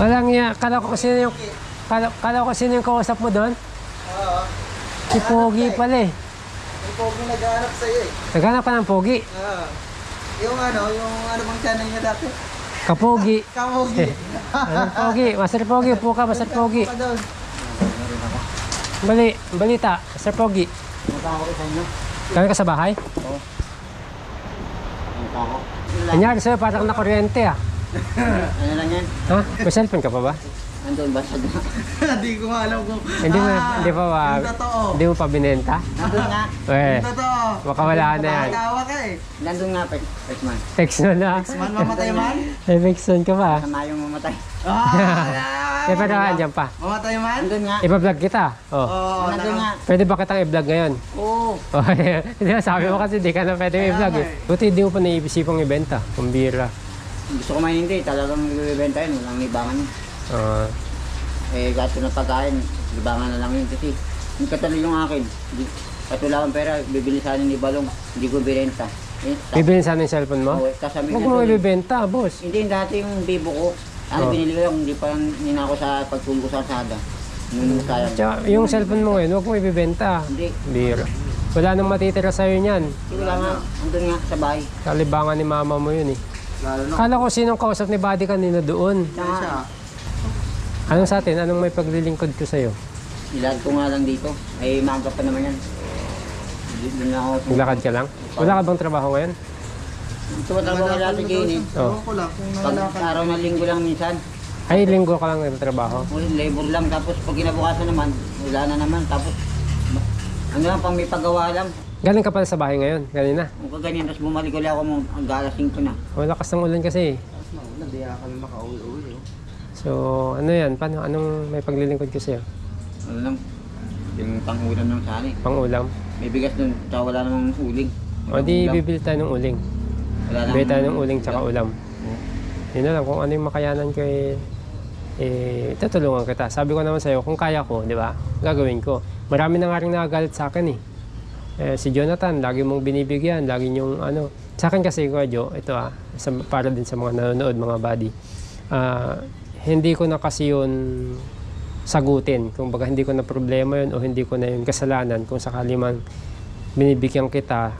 Walang iya. Kala ko kasi yung... Kala, kala ko sino yung kausap mo doon? Oo. Si Pogi pala eh. Yung pogi naghahanap sa'yo eh. Naghanap ka ng Pogi. Oo. Yung ano, yung ano bang channel niya dati? Kapogi. Kamogi. Ano, Pogi? Master Pogi. Upo ka, Master Pogi. Bali, balita. Master Pogi. Punta ako sa inyo. Kami ka sa bahay? Oo. Ako. Kanyari sa'yo, parang nakuryente ah. Ano lang yan? Ha? May cellphone ka pa ba? Nandun ba sa Hindi ko nga alam kung... Hindi mo, Ah, hindi pa ba? Yung totoo. Hindi mo pa binenta? Nandun nga. Eh, Yung totoo. baka wala na yan. Nakakawa ka eh. Nandun nga. Pekman. Text na na. Man, mamatay man? May Vexon ka pa. Sama yung mamatay. Ah! Eh, pero andyan pa. Mamatay man? Nandun nga. Ipa-vlog kita. Oh. Oo. Nandun nga. Pwede ba kitang i-vlog ngayon? Oo. Oh, hindi na sabi mo kasi di ka na pwede i-vlog eh. Buti di mo pa naiisipang ibenta. Kumbira. Gusto ko man hindi. Talagang bibenta yun. Walang libangan yun. Ah, Eh, gasto na pagkain. Libangan na lang yun kasi. Yung katalo yung akin. Di, at wala akong pera. Bibili sana ni Balong. Hindi ko binenta. Eh, Bibilin sana yung cellphone mo? Oo, tas sabi Huwag mo ibibenta, boss. Hindi, dati yung bibo ko. Oh. Ano, binili ko lang. Hindi pa ninako sa pagtulog ko sa asada. Nung. Tsaka, yung cellphone mo ngayon, huwag mo ibibenta. Hindi. Bira. Wala nang matitira sa'yo niyan. Hindi lang nga. Andun nga sa bahay. Kalibangan ni mama mo yun eh. Lalo na. Kala ko sinong kausap ni Buddy kanina doon. Kaya siya. Anong sa atin? Anong may paglilingkod ko sa'yo? Ilad ko nga lang dito. Ay, maaga pa naman yan. Di- Doon na ako. Maglakad ka lang? Wala ka bang trabaho ngayon? Ito ba talaga kay Ate Jenny? Oh. Ewan ko lang kung Pag nangalakad. araw na linggo lang minsan. Ay, linggo ka lang nagtatrabaho. Uy, labor lang. Tapos pag kinabukasan naman, wala na naman. Tapos, ano lang, pang may pagawa lang. Galing ka pala sa bahay ngayon, kanina. Kung kaganyan, tapos bumalik ulit ako mo, ang galas 5 na. Wala lakas ng ulan kasi. Tapos mauna, di ako kami makauwi-uwi. oh. So, ano yan? Paano? Anong may paglilingkod ko sa'yo? Ano lang, yung pangulam ng sana eh. Pang ulam? May bigas doon, tsaka wala namang uling. O di Ulam. bibili tayo ng uling. Wala Bibili tayo ng uling tsaka ulam. Oo. Yun na lang, kung ano yung makayanan ko eh, eh, tutulungan kita. Sabi ko naman sa'yo, kung kaya ko, di ba, gagawin ko. Marami na nga rin nagagalit sa akin eh. Eh. Si Jonathan, lagi mong binibigyan, lagi yung ano. Sa akin kasi, Kuya Jo, ito ah, sa, para din sa mga nanonood, mga buddy. Ah, hindi ko na kasi yun sagutin. Kung baga hindi ko na problema yun o hindi ko na yun kasalanan kung sakali man binibigyan kita.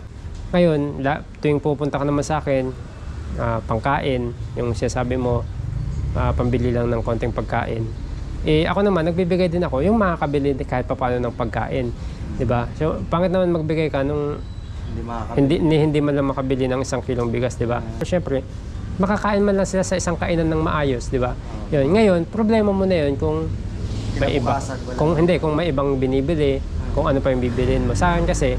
Ngayon, la, tuwing pupunta ka naman sa akin, ah, pangkain, yung sinasabi mo, ah, pambili lang ng konting pagkain. Eh, ako naman, nagbibigay din ako yung makakabili kahit paano ng pagkain. Di ba? So, pangit naman magbigay ka nung Hindi makakabili. hindi, ni, hindi man lang makabili ng isang kilong bigas, di ba? So, syempre, makakain man lang sila sa isang kainan ng maayos, di ba? Yun. Ngayon, problema mo na yun kung may iba. Kung hindi, kung may ibang binibili, kung ano pa yung bibilin mo. Sa akin kasi,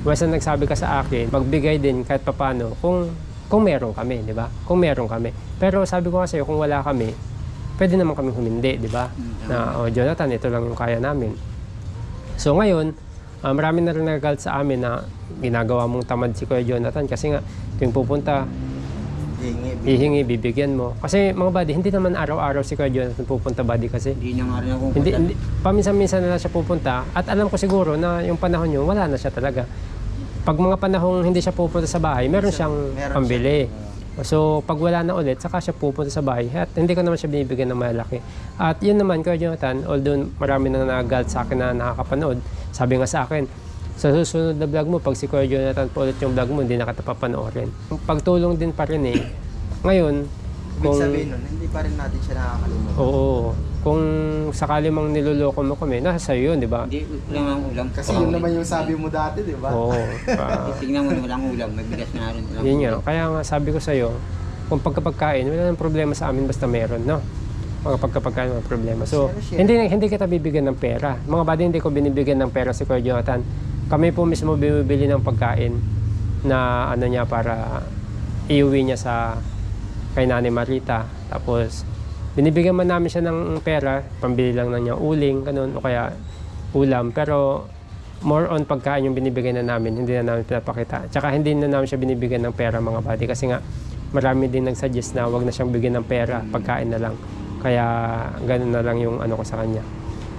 basta nagsabi ka sa akin, magbigay din kahit papano kung kung meron kami, di ba? Kung meron kami. Pero sabi ko kasi kung wala kami, pwede naman kami humindi, di ba? Na, oh, Jonathan, ito lang yung kaya namin. So ngayon, ah, marami na rin nagagalit sa amin na ginagawa mong tamad si Kuya Jonathan kasi nga tuwing pupunta, Hingi. hihingi, bibigyan mo. Kasi mga buddy, hindi naman araw-araw si Kuya Jonathan pupunta buddy kasi. Hindi na nga rin ako Hindi, hindi, paminsan-minsan na lang siya pupunta at alam ko siguro na yung panahon yun, wala na siya talaga. Pag mga panahong hindi siya pupunta sa bahay, meron siyang Meron pambili. siya. So, pag wala na ulit, saka siya pupunta sa bahay at hindi ko naman siya binibigyan ng malaki. At yun naman, Kuya Jonathan, although marami na nagagalit sa akin na nakakapanood, sabi nga sa akin, sa susunod na vlog mo, pag si Kuya Jonathan po ulit yung vlog mo, hindi na kita papanoorin. Pagtulong din pa rin eh. Ngayon, Ibig kung... sabihin nun, hindi pa rin natin siya nakakalimutan. Oo. Kung sakali mang niloloko mo kami, nasa sa'yo yun, di ba? Hindi, walang ang ulam. Kasi yun ulam. naman yung sabi mo dati, di ba? Oo. pa- Tingnan mo, walang ulam. May bigas na rin. Walang yun nga. ulam. Kaya nga sabi ko sa'yo, kung pagkapagkain, wala nang problema sa amin basta meron, no? Mga pagkapagkain, mga problema. So, Share, share. hindi hindi kita bibigyan ng pera. Mga badi, hindi ko binibigyan ng pera si Kuya Jonathan. Kami po mismo bumibili ng pagkain na ano niya para iuwi niya sa kay Nanay Marita. Tapos, binibigyan man namin siya ng pera, pambili lang na niya uling, ganun, o kaya ulam. Pero, more on pagkain yung binibigyan na namin, hindi na namin pinapakita. Tsaka hindi na namin siya binibigyan ng pera mga buddy kasi nga marami din nagsuggest na wag na siyang bigyan ng pera, pagkain na lang. Kaya ganun na lang yung ano ko sa kanya.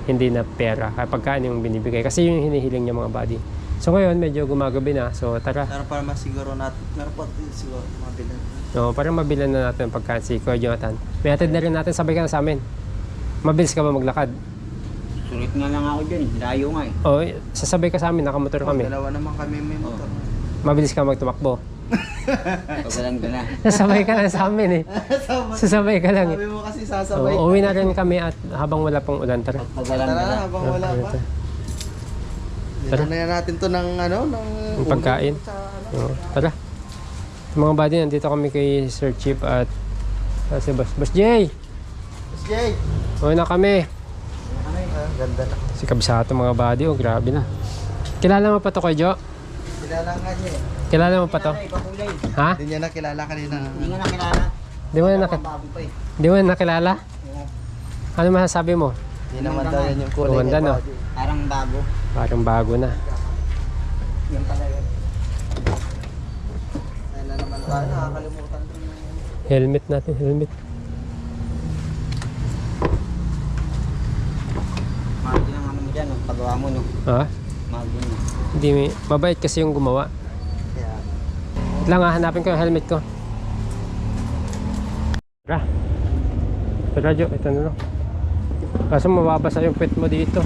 Hindi na pera, kaya pagkain yung binibigay. Kasi yun yung hinihiling niya mga buddy. So ngayon, medyo gumagabi na. So tara, Meron pa naman siguro natin, meron pa siguro mga. No, para mabilan na natin ang pagkain si Kuya Jonathan. May hatid na rin natin, sabay ka na sa amin. Mabilis ka ba maglakad? Sulit nga lang ako dyan eh. Layo nga eh. O, sasabay ka sa amin, nakamotor kami. Dalawa naman kami may motor. Mabilis ka magtumakbo. Pagalang ka na. Sasabay ka lang sa amin eh. Sama- Sasabay ka lang eh. Sabi mo kasi sasabay. uwi na rin kami at habang wala pang ulan. Tara. Pagalang Tara ka na na. habang wala pa. Tara. Tara. natin to ng ano, ng Ng pagkain. tsaka ano. Oo, tara. Mga buddy, nandito kami kay Sir Chief at ah, si Boss. Boss Jay! Boss Jay. Uwi na kami. Ah, ganda na. Si Kabisato mga buddy, oh grabe na. Kilala mo pa to kay Jo? Kilala nga niya eh. Kilala mo pa to? Ha? Hindi niya nakilala kanina. Hindi nga nakilala. Di mo na, naki- Bago pa eh. di mo na nakilala? Ano masasabi mo? Hindi naman daw yan yung kulay Ganda, niya. no? Parang bago. Parang bago na. Yan pala yun. Ayun na naman tayo, nakakalimutan yung... Helmet natin, helmet. Mahal din ang ano mo dyan, no? pagawa mo, no? Ha? Mahal din. Hindi, may- mabait kasi yung gumawa. Kaya, Wait lang ah, hanapin ko yung helmet ko. Tara. Tara Jo, ito na lang. Kaso mababasa yung pet mo dito.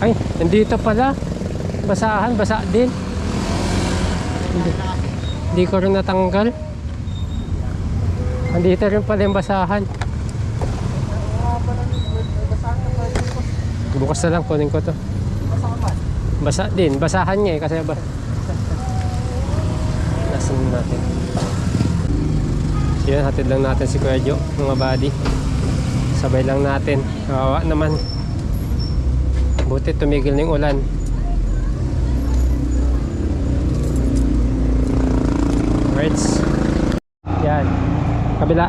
Ay, nandito pala. Basahan, basa din. Hindi, hindi ko rin natanggal. Nandito rin pala yung basahan. Bukas na lang, kunin ko to. Basa din, basahan niya eh kasi ba Lasan natin. Yun, hatid lang natin si Kuya Jo, mga buddy. Sabay lang natin. Kawawa naman. Buti tumigil yung ulan. Words. Yan. Kabila.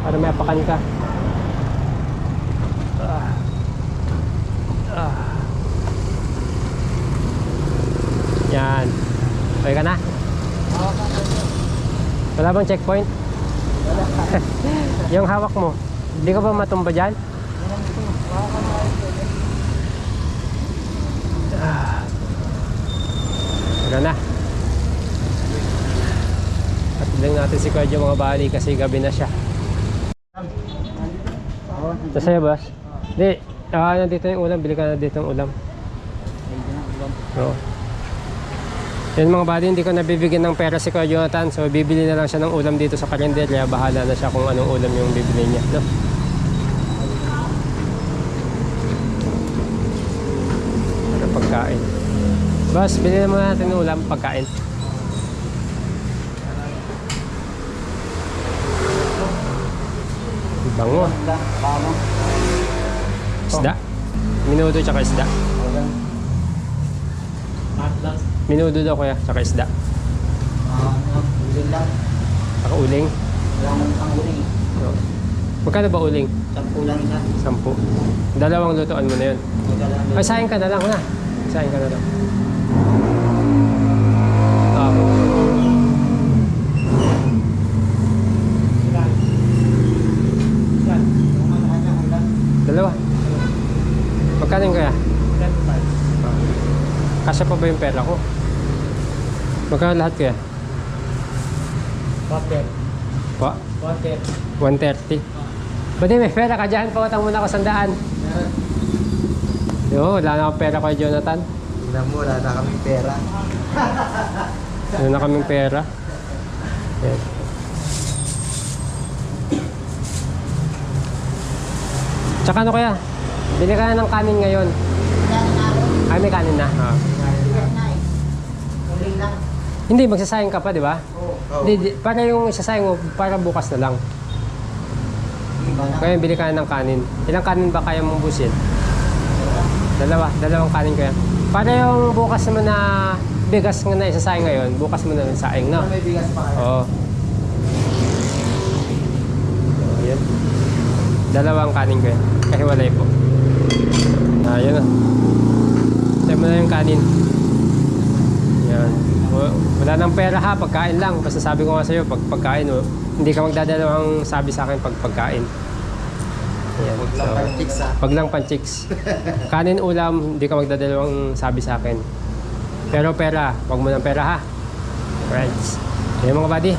Para may apakan ka. Ah. Ah. Yan. Okay ka na? Wala bang checkpoint? yung hawak mo, hindi ka ba matumba dyan? Ah. Wala na. At lang natin si Kuya mga bali kasi gabi na siya. Ito sa'yo, boss? Hindi. Ah, nandito yung ulam. Bili ka na dito ng ulam. Oo. Yan mga buddy, hindi ko nabibigyan ng pera si Kuya Jonathan. So, bibili na lang siya ng ulam dito sa karinderya. Bahala na siya kung anong ulam yung bibili niya. No? Para pagkain. Boss, bili na muna natin ng ulam, pagkain. Bango. Isda. Minudo tsaka isda. Minudo daw kuya, tsaka isda. Uling lang. Tsaka uling. Wala isang uling. No. Magkano ba uling? Sampu lang isa. Sampu. Dalawang lutuan mo na yun. Ay, sayang ka na lang na. Sayang ka na lang. Ah. Dalawa. Magkano kaya? Kasya pa ba yung pera ko? Magkano lahat kaya? Pa? 130. Pwede may pera ka dyan. Pawatang muna ako sandaan. Yo, wala na akong pera kay Jonathan. Tingnan mo, wala na kaming pera. Ano na kaming pera. Yan. Tsaka ano kaya? Bili ka na ng kanin ngayon. Ay, may kanin na. Ah. Hindi, magsasayang ka pa, di ba? Oo. Hindi, di- para yung isasayang mo, para bukas na lang. Na. Kaya bili ka na ng kanin. Ilang kanin ba kaya mong busin? Dalawa, dalawang kanin kaya. Para yung bukas naman na bigas nga na isasayang ngayon, bukas mo na saing, no? May bigas pa kayo. Oo. Dalawang kanin ko yan. Kahiwalay po. Ayan na. Tayo mo na yung kanin. Yan. Wala nang pera ha, pagkain lang. Basta sabi ko nga sa'yo, pag pagkain, oh, hindi ka magdadalawang sabi sa akin pag pagkain. Ayan. Huwag lang So, kayo chicks ah. pag lang panchiks. Kanin ulam, hindi ka magdadalawang sabi sa akin. Pero pera, wag mo ng pera ha. Friends. Ayun mga buddy.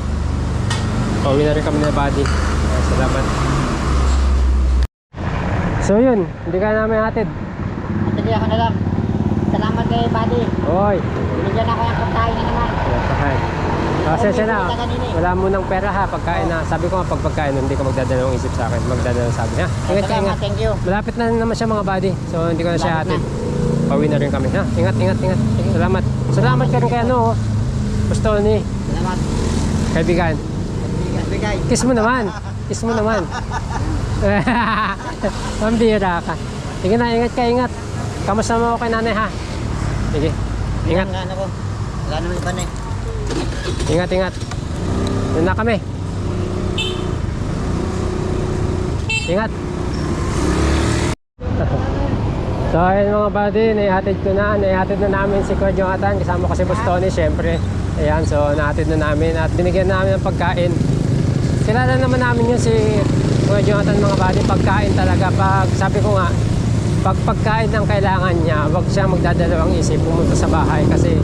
Pauwi na rin kami na buddy. Ah, Salamat. So yun, hindi ka namin hatid. Sige ako na lang. Salamat kay buddy. Oy, Binigyan ako ng pagkain na naman. Pinapakain. Pasensya na. Bumibili ka kanina eh. Wala mo ng pera ha, pagkain na. Sabi ko nga pag pagkain, hindi ka magdadalawang isip sa akin. Magdadalawang sabi ha. Ingat ka, ingat. thank you. Malapit na naman siya mga buddy. So hindi ko na siya hatid. Pauwi na rin kami ha. Ingat, ingat, ingat. Salamat. Salamat ka rin kay ano. oh. Gusto ni Salamat. kaibigan. Bigay. Kiss mo naman. Kiss mo naman. Pambira ka. Sige na, ingat ka, ingat. Kamusta mo ako kay nanay ha? Sige. Ingat. Ang ano ko. Wala naman iba na eh. Ingat, ingat. Doon na kami. Ingat. So ayun mga buddy, naihatid ko na, naihatid na namin si Kuya Jonathan, kasama ko si Boss Tony, syempre. Ayan, so nahatid na namin at binigyan namin ng pagkain. Kilala naman namin yun si Kuya Jonathan mga buddy, pagkain talaga. Pag sabi ko nga, pag pagkain ang kailangan niya, wag siya magdadalawang isip pumunta sa bahay kasi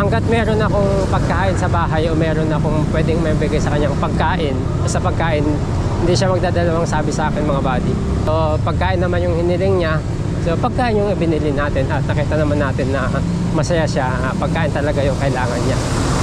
hanggat meron akong pagkain sa bahay o meron akong pwedeng maibigay sa kanyang pagkain, sa pagkain, hindi siya magdadalawang sabi sa akin mga buddy. So, pagkain naman yung hiniling niya, so pagkain yung ibinili natin at nakita naman natin na masaya siya, ah, pagkain talaga yung kailangan niya.